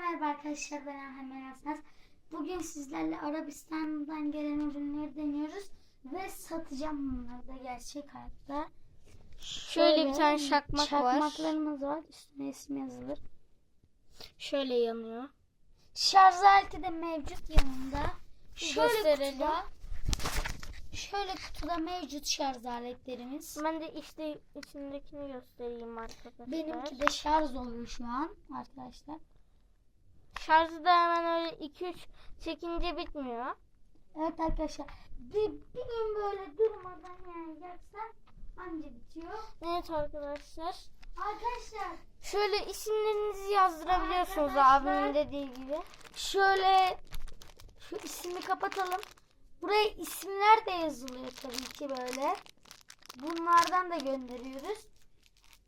merhaba arkadaşlar ben Hemen Asnaz. Bugün sizlerle Arabistan'dan gelen ürünleri deniyoruz ve satacağım bunları da gerçek hayatta. Şöyle bir tane şakmak var. Çakmaklarımız var. Üstüne isim yazılır. Şöyle yanıyor. Şarj aleti de mevcut yanında. Şöyle Gösterelim. kutuda, şöyle kutuda mevcut şarj aletlerimiz. Ben de işte içindekini göstereyim arkadaşlar. Benimki de şarj oluyor şu an arkadaşlar. Şarjı da hemen öyle 2-3 çekince bitmiyor. Evet arkadaşlar bir, bir gün böyle durmadan yani yaksan anca bitiyor. Evet arkadaşlar. Arkadaşlar Şöyle isimlerinizi yazdırabiliyorsunuz Arkadaşlar. abimin dediği gibi. şöyle şu ismi kapatalım. Buraya isimler de yazılıyor tabii ki böyle. Bunlardan da gönderiyoruz.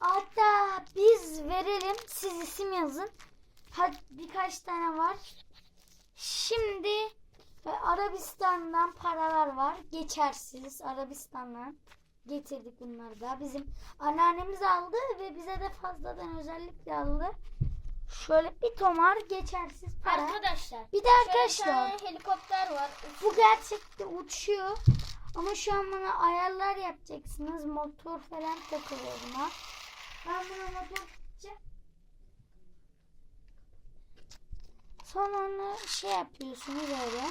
Hatta biz verelim siz isim yazın. Hadi birkaç tane var. Şimdi e, Arabistan'dan paralar var. Geçersiz Arabistan'dan getirdik bunları da. Bizim anneannemiz aldı ve bize de fazladan özellikle aldı. Şöyle bir tomar geçersiz para. Arkadaşlar. Bir de arkadaşlar helikopter var. bu gerçekte uçuyor. Ama şu an bana ayarlar yapacaksınız. Motor falan takılıyor buna. Ben buna motor takacağım. Sonra şey yapıyorsunuz öyle.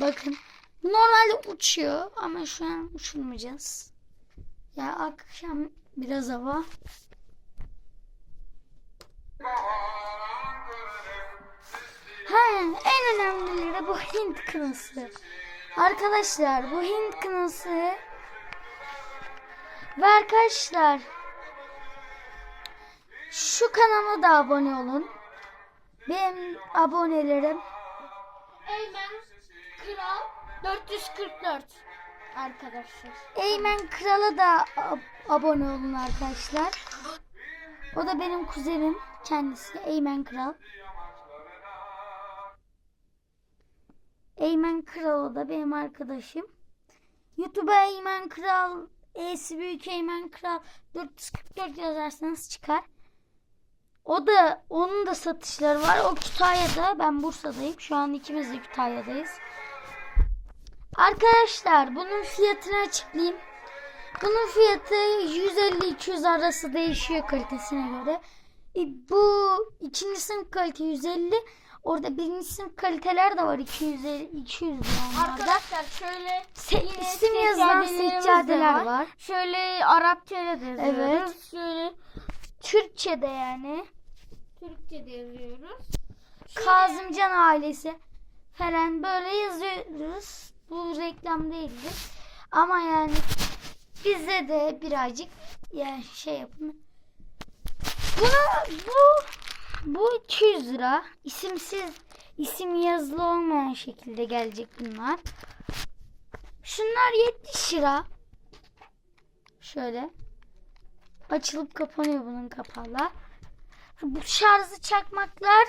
Bakın. Normalde uçuyor ama şu an uçurmayacağız. Ya akşam biraz hava. Ha, en önemlileri bu Hint kınası. Arkadaşlar bu Hint kınası ve arkadaşlar şu kanala da abone olun. Benim abonelerim Eymen Kral 444 arkadaşlar. Eymen Kral'a da ab- abone olun arkadaşlar. O da benim kuzenim kendisi Eymen Kral. Eymen Kral o da benim arkadaşım. YouTube'a Eymen Kral, E'si büyük Eymen Kral 444 yazarsanız çıkar. O da onun da satışları var. O Kütahya'da. Ben Bursa'dayım. Şu an ikimiz de Kütahya'dayız. Arkadaşlar bunun fiyatını açıklayayım. Bunun fiyatı 150-200 arası değişiyor kalitesine göre. E, bu ikinci sınıf kalite 150. Orada birinci sınıf kaliteler de var 250 200 lira onlarda. Arkadaşlar şöyle Se- isim yazılan seccadeler var. Şöyle Arapçayla da yazıyoruz. Evet. Şöyle Türkçe'de yani. Türkçe de yazıyoruz. Kazımcan ailesi falan böyle yazıyoruz. Bu reklam değildir. Ama yani bize de birazcık yani şey yapın. Buna bu bu 200 lira. İsimsiz isim yazılı olmayan şekilde gelecek bunlar. Şunlar 70 lira. Şöyle. Açılıp kapanıyor bunun kapağıyla. Bu şarjlı çakmaklar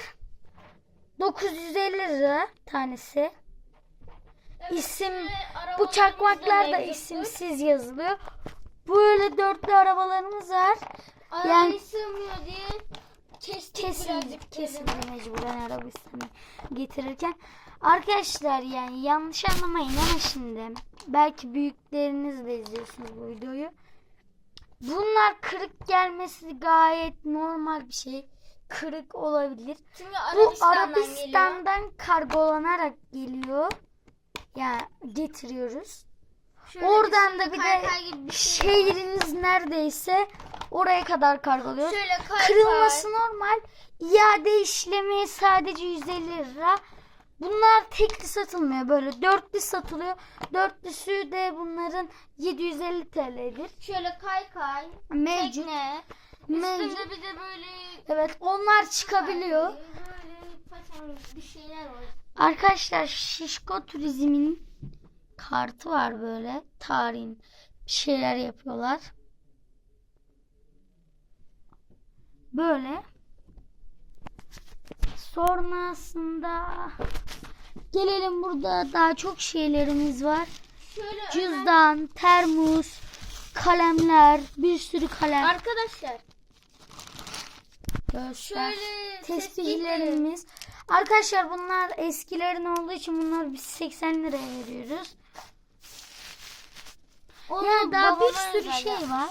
950 lira tanesi. İsim bu çakmaklar da isimsiz yazılıyor. Böyle dörtlü arabalarımız var. Arabaya Yani- sığmıyor diye kestik birazcık. kesin mecburen Arabistan'a getirirken. Arkadaşlar yani yanlış anlamayın ama şimdi belki büyükleriniz de izliyorsunuz bu videoyu. Bunlar kırık gelmesi gayet normal bir şey. Kırık olabilir. Çünkü Bu Arabistan'dan, geliyor. Arabistan'dan kargolanarak geliyor. Yani getiriyoruz. Şöyle Oradan da bir de bir şey var. şehriniz neredeyse oraya kadar kargoluyor. Şöyle. Kırılması normal. İade işlemi sadece 150 lira. Bunlar tekli satılmıyor. Böyle dörtlü satılıyor. Dörtlüsü de bunların 750 TL'dir. Şöyle kaykay. Mevcut. Tekne. Mevcut. Üstünde bir de böyle Evet onlar çıkabiliyor. Böyle paten bir şeyler var. Arkadaşlar Şişko Turizm'in kartı var böyle. Tarihin bir şeyler yapıyorlar. Böyle. Sonrasında gelelim burada daha çok şeylerimiz var. Şöyle önemli- Cüzdan, termos, kalemler, bir sürü kalem. Arkadaşlar Göster. Şöyle Tespihlerimiz. Arkadaşlar bunlar eskilerin olduğu için bunlar biz 80 liraya veriyoruz. Onu Ya daha bir sürü şey var.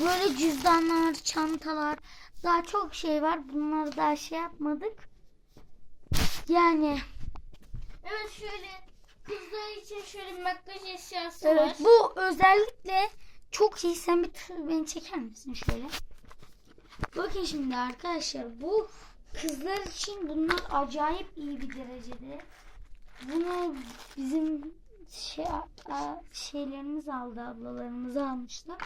Böyle cüzdanlar, çantalar, daha çok şey var. Bunları daha şey yapmadık. Yani Evet şöyle kızlar için şöyle bir makyaj eşyası evet, var. bu özellikle çok iyi. Sen bir beni çeker misin şöyle? Bakın şimdi arkadaşlar bu kızlar için bunlar acayip iyi bir derecede. Bunu bizim şey şeylerimiz aldı, ablalarımız almışlar.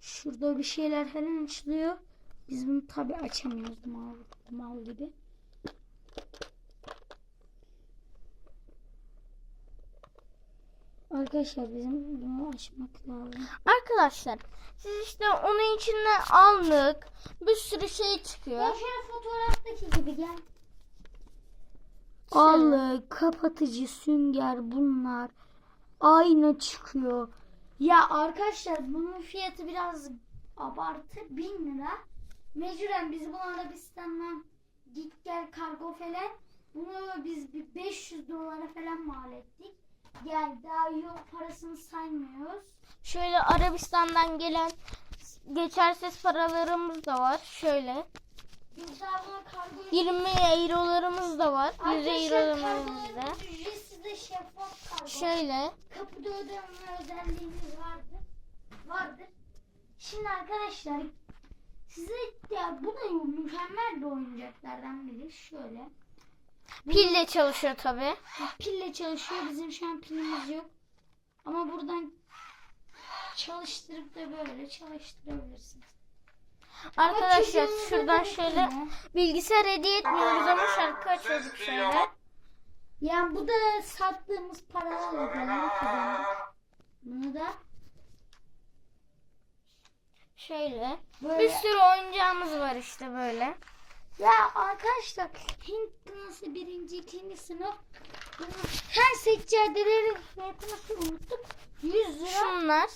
Şurada bir şeyler falan açılıyor. Biz bunu tabi açamıyoruz mal, mal gibi. Arkadaşlar bizim bunu açmak lazım. Arkadaşlar siz işte onun içinden aldık. Bir sürü şey çıkıyor. şöyle fotoğraftaki gibi gel. Allık, kapatıcı, sünger bunlar. Ayna çıkıyor. Ya arkadaşlar bunun fiyatı biraz abartı. 1000 lira. Mecburen biz bunu Arabistan'dan git gel kargo falan. Bunu biz bir 500 dolara falan mal ettik. Yani daha yok parasını saymıyoruz. Şöyle Arabistan'dan gelen geçersiz paralarımız da var. Şöyle Biz daha buna kargo 20 eurolarımız da var. 100 Arkadaşlar eurolarımız da. ücretsiz de şeffaf kargo. Şöyle Kapıda ödeme özelliğimiz vardır. Vardır. Şimdi arkadaşlar size ya bu da mükemmel bir oyuncaklardan biri. Şöyle. pille çalışıyor tabi. Pille çalışıyor. Bizim şu an pilimiz yok. Ama buradan çalıştırıp da böyle çalıştırabilirsiniz. Arkadaşlar şuradan da şöyle bilgisayar hediye etmiyoruz ama şarkı açıyorduk şöyle. Yani bu da sattığımız paralarla falan kazandık. Bunu da Şöyle. böyle Bir sürü oyuncağımız var işte böyle. Ya arkadaşlar Hint kınası birinci, ikinci sınıf her seccadelerin fiyatını unuttuk. 100 lira. Şunlar.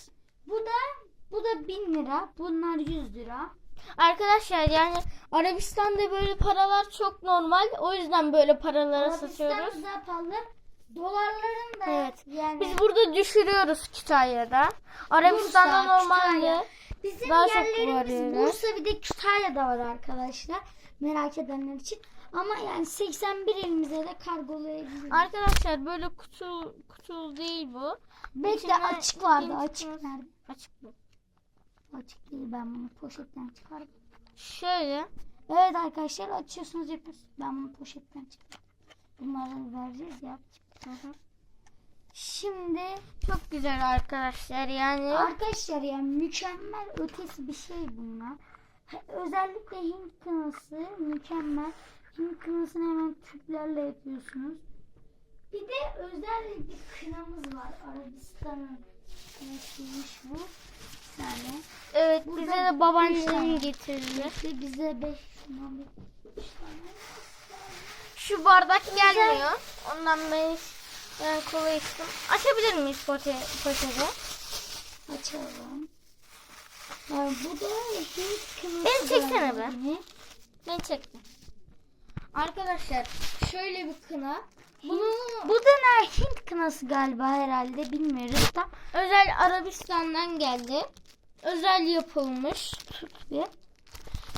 Bu da bu da 1000 lira. Bunlar 100 lira. Arkadaşlar yani Arabistan'da böyle paralar çok normal. O yüzden böyle paralara satıyoruz. Arabistan'da pahalı. Dolarların da Evet. yani Biz burada düşürüyoruz Kütahya'da. Arabistan'da normalde Kütahya. Bizim daha çok yerlerimiz varıyoruz. Bursa bir de Kütahya'da var arkadaşlar. Merak edenler için. Ama yani 81 elimize de kargolayabiliriz. Arkadaşlar böyle kutu kutu değil bu. Bekle içinde açık vardı. Açık nerede? Açık bu. Açık değil ben bunu poşetten çıkardım. Şöyle. Evet arkadaşlar açıyorsunuz yapıyorsunuz. Ben bunu poşetten çıkardım. Bunları vereceğiz ya. Hı hı. Şimdi Çok güzel arkadaşlar yani. arkadaşlar ya mükemmel ötesi bir şey bunlar. Özellikle Hint kınası mükemmel. Hint kınasını hemen tüplerle yapıyorsunuz. Bir de özel bir kınamız var. Arabistan'ın kınasıymış bu. Tane. Evet Burada bize de babaannem getirdi. Ve bize 5 şundan bir üç tane. Şu bardak gelmiyor. Ondan ben yani kola içtim. Açabilir miyiz poşe, poşeti? Açalım. Yani bu da Hint kınası. Beni çeksene be. yine. Ben çektim. Arkadaşlar şöyle bir kına. Bunu Bu da ne? Hint kınası galiba herhalde bilmiyoruz da. özel Arabistan'dan geldi. Özel yapılmış. Bir.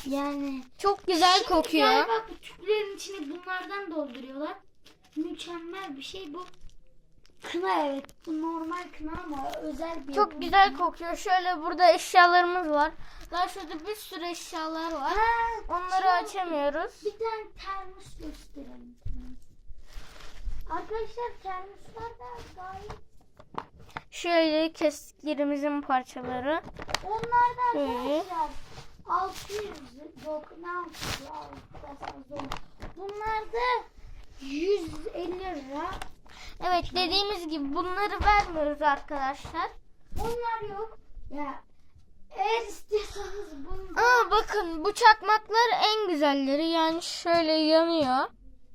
Yani Çok güzel Şimdi kokuyor. Galiba bu tüplerin içine bunlardan dolduruyorlar. Mükemmel bir şey bu. Kına evet. Bu normal kına ama özel bir Çok yapım. güzel kokuyor. Şöyle burada eşyalarımız var. Daha şurada bir sürü eşyalar var. Ha, Onları açamıyoruz. Bir tane termos gösterelim. Arkadaşlar termoslar da gayet Şöyle kesklerimizin parçaları. onlar da Şöyle. arkadaşlar 600 yok ne yapıyor Bunlar da 150 lira. Evet dediğimiz gibi bunları vermiyoruz arkadaşlar. Onlar yok. Ya eğer istiyorsanız bunu Aa bakın bu çakmaklar en güzelleri. Yani şöyle yanıyor.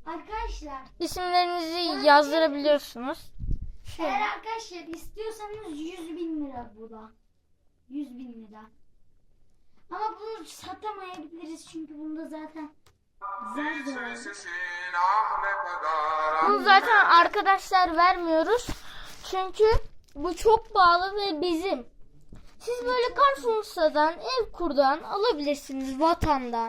arkadaşlar İsimlerinizi yazdırabiliyorsunuz. eğer Şöyle. arkadaşlar istiyorsanız 100 bin lira bu da. 100 bin lira. Ama bunu satamayabiliriz çünkü bunda zaten. Bunu zaten arkadaşlar vermiyoruz. Çünkü bu çok pahalı ve bizim. Siz böyle Carrefour'dan, ev kurdan alabilirsiniz vatandan.